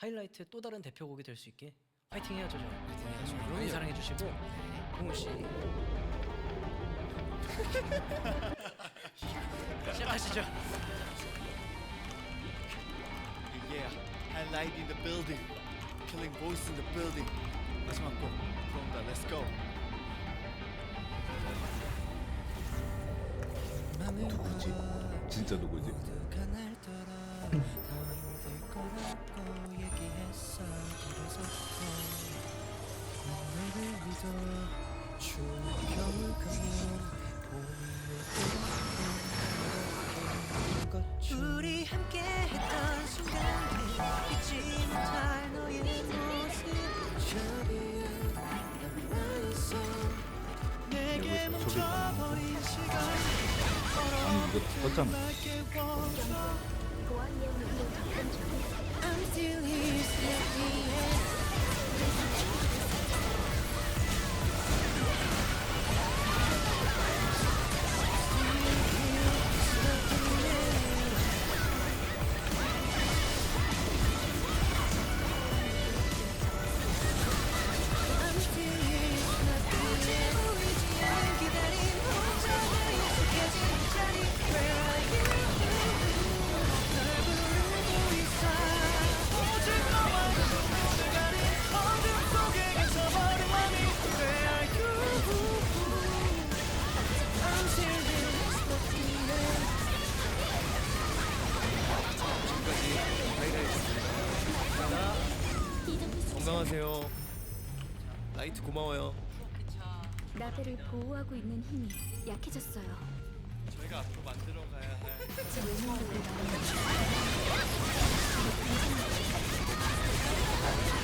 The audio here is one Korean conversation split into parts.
하이라이트의 또 다른 대표곡이 될 수 있게 파이팅 해야죠 저희. 네, 많이 사랑해 주시고 홍우 씨 시작하시죠. Yeah, highlight in the building, killing voice in the building. 마지막 곡, 그런다, let's go. 누구지? 진짜 누구지? 우리 함께 했던 순간들 잊지 못할 너의 모습 저기에 남아 있어 내게 멈춰버린 시간 아니 이거 떴잖아. I'm still here sleeping 건강하세요. 라이트 고마워요. 나베를 보호하고 있는 힘이 약해졌어요. 저희가 앞으로 만들어 가야 할 제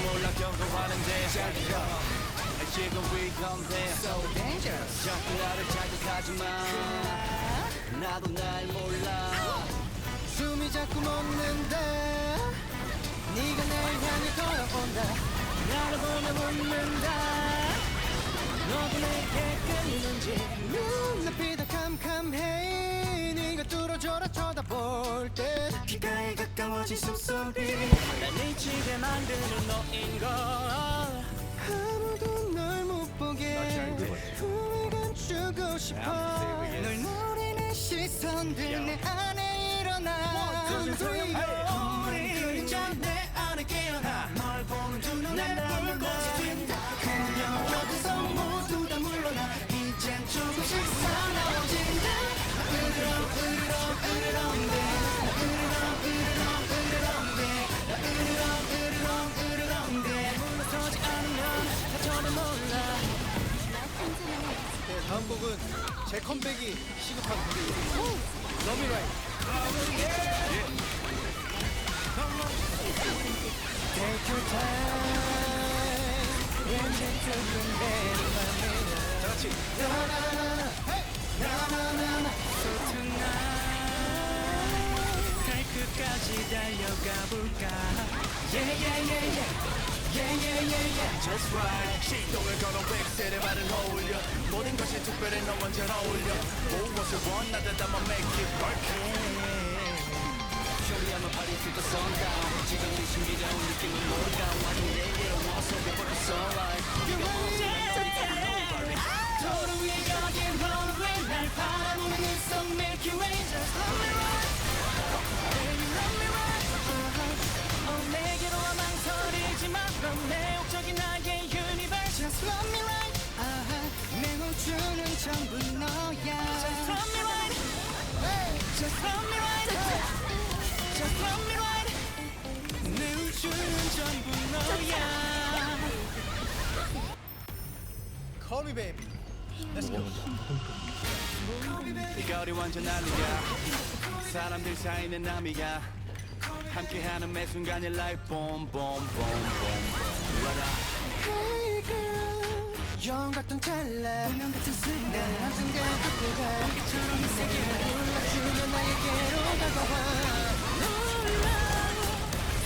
몰라 경고하는데 잘 들어 지금 위험해 So dangerous. 자꾸 나를 자극하지마 나도 날 몰라. 숨이 자꾸 멎는다 네가 날 향해 걸어온다. 나를 보며 웃는다. 너도 내게 끌리는지 눈앞이 더 캄캄해. 네가 뚫어져라 쳐다볼 때. 귀 가까워진 숨소리. 날 미치게 만드는 너인 걸. 아무도 널 못 보게. 품에 감추고 싶어. 널 노리는 시선들 내 다음 곡은 제 컴백이 시급한 곡이에요 러미라이 다 같이 끝까지 달려가 볼까 Yeah yeah yeah yeah Yeah yeah yeah yeah Just right 시동을 걸어 웩셀에 발을 어울려 모든 것이 특별해 너 완전 어울려 무엇을 원하든 I'ma make it work 쇼리하면 party to the sundown 지금 이 신비로운 느낌은 뭘까 완전 내게 와서 the sunlight 네가 도로 위에 가게 runway 날 바라보는 성 Milky Way Just love me right 그럼 매혹적인 나의 universe Just love me right uh-huh. 내 우주는 전부 너야 Just love me right Just love me right Just tell me right 내 우주는 전부 너야 Call me baby. 이 거리 완전 난리야 사람들 사이는 남이야 함께하는 매 순간이 like boom boom boom boom girl. 영웅 같던 찰나. 운명 같은 순간. 한순간 그때가. 공기처럼 이 세계를 불러주면 나에게로 다가와 놀라.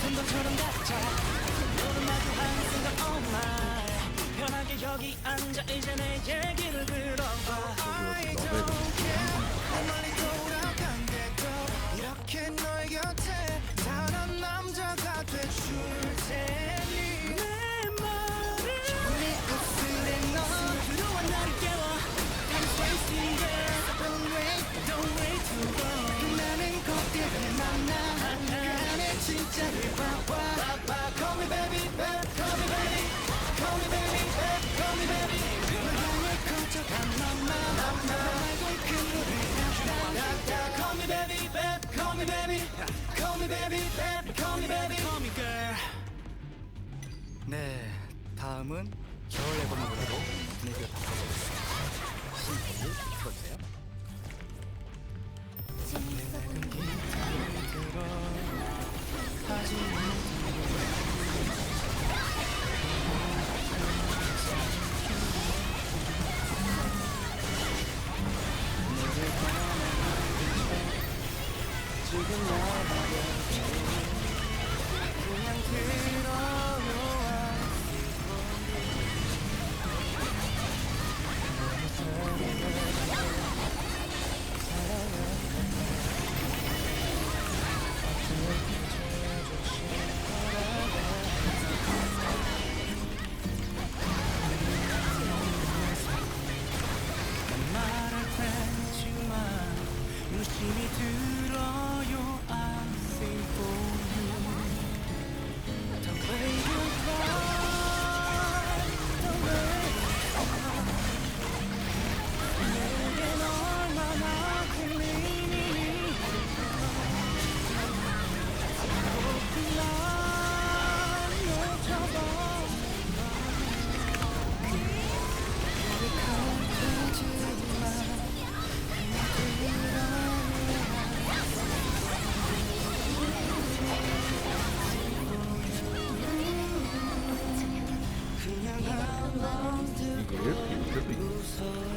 손동처럼 닿자 너를 마주한 순간 oh my. 편하게 여기 앉아 이제 내얘 네, 다음은 겨울 노래로 분위기를 바꿔보겠습니다 재밌어 보이는 지금 나에게 그냥 들어 한번 너밖에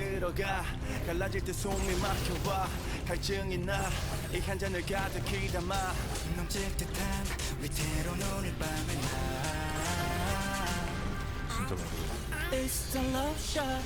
들어가. 갈라질 때 숨이 막혀와. 갈증이 나 이 한 잔을 가득히 담아. 넘칠 듯한 위태로운 오늘 밤의 나. It's the love shot.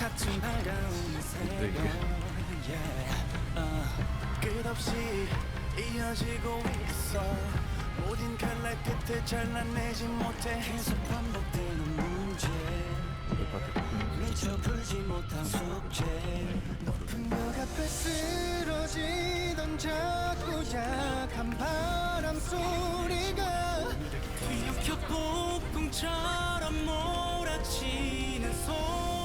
새벽 yeah. uh, 끝없이 이어지고 있어. 모든 칼날 끝에 잘라내지 못해 계속 반복되는 문제. 미처 풀지 못한 숙제. 높은 벽 앞에 쓰러지던 작고 약한 바람 소리가 뒤엉켜 폭풍처럼 몰아치는 들어봐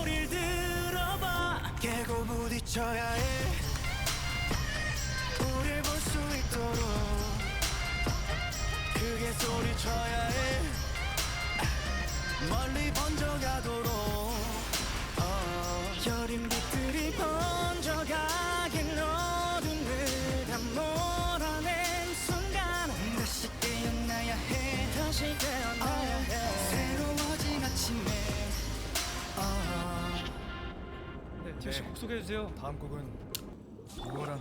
깨고 부딪혀야 해. 우릴 볼 수 있도록 크게 소리쳐야 해. 멀리 번져가도록 네, 티오 씨곡 소개해 주세요. 다음 곡은 이거라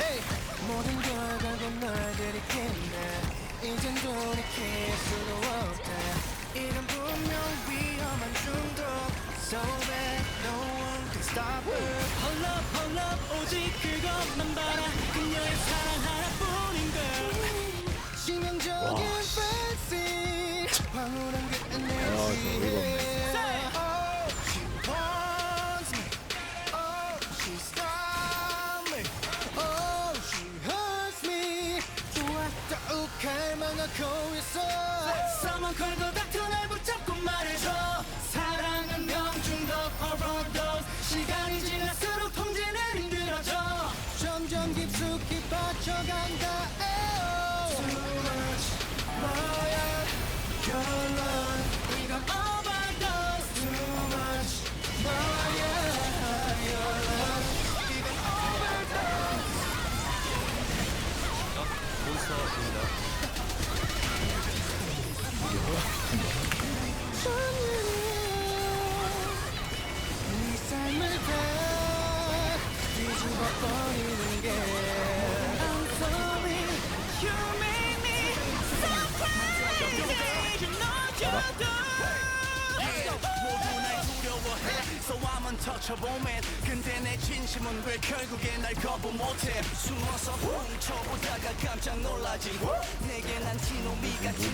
에이, 모든 걸 걸고 널 들이킨다 이젠 돌이킬 수도 없다 이건 분명 위험한 중독 So bad no one can stop it Hold up, hold up, 오직 그것만 바라 그녀의 사랑 하나뿐인 걸 치명적인 fancy 황홀한 그 Oh, 욱할망하고 있어 Someone call the doctor 날 붙잡고 말해줘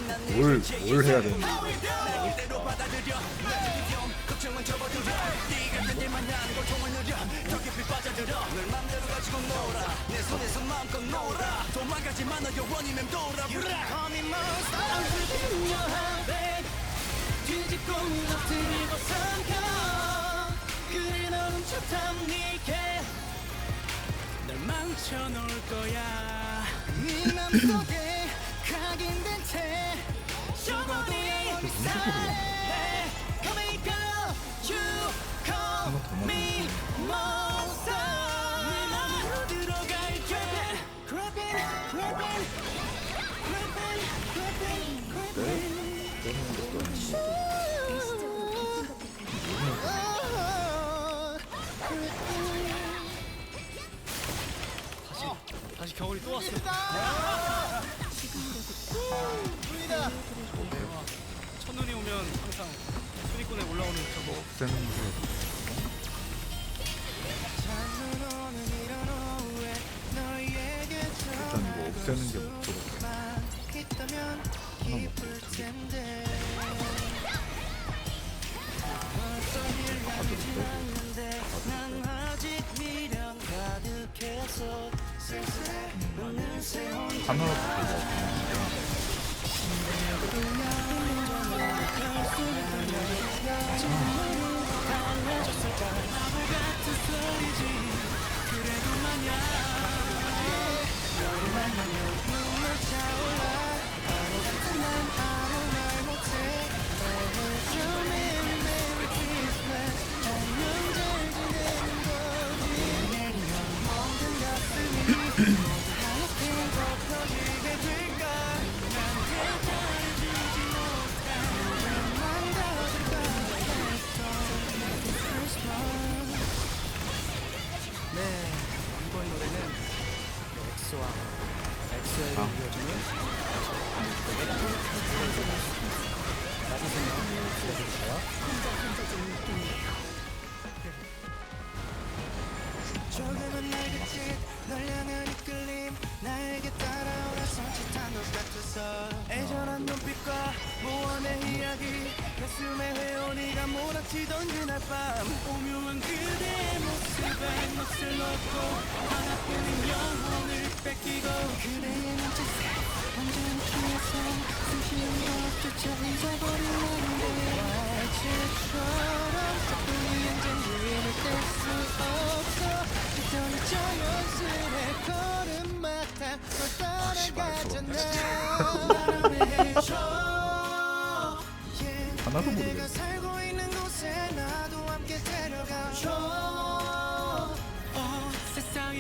난내 뭘, 뭘 해야 되는지 뒤집고 엎드리고 삼켜 그래 너는 쳤답니게 날 망쳐놓을 거야? 네 맘속에 각인된 채 영원히 살래 Come here girl You call me monster 또 왔어. 우리다. 첫눈이 오면 항상 없애는 게 일단 이거 없애는 게 목표로 가득 혼자 하나라도 되고 애절한 눈빛과 무언의 이야기. 가슴에 회오리가 몰아치던 그날 밤. 오묘한 그대의 모습에 넋을 놓고 하나뿐인 영혼을 뺏기고 그대의 눈짓에 완전히 취해서 숨쉬는 것조차 잊어버린 건데 말치처럼 자꾸니 엔진을 뗄수 없어 하나도 그대가 모르겠네. 살고 있는 곳에 나도 함께 데려가줘 어, 세상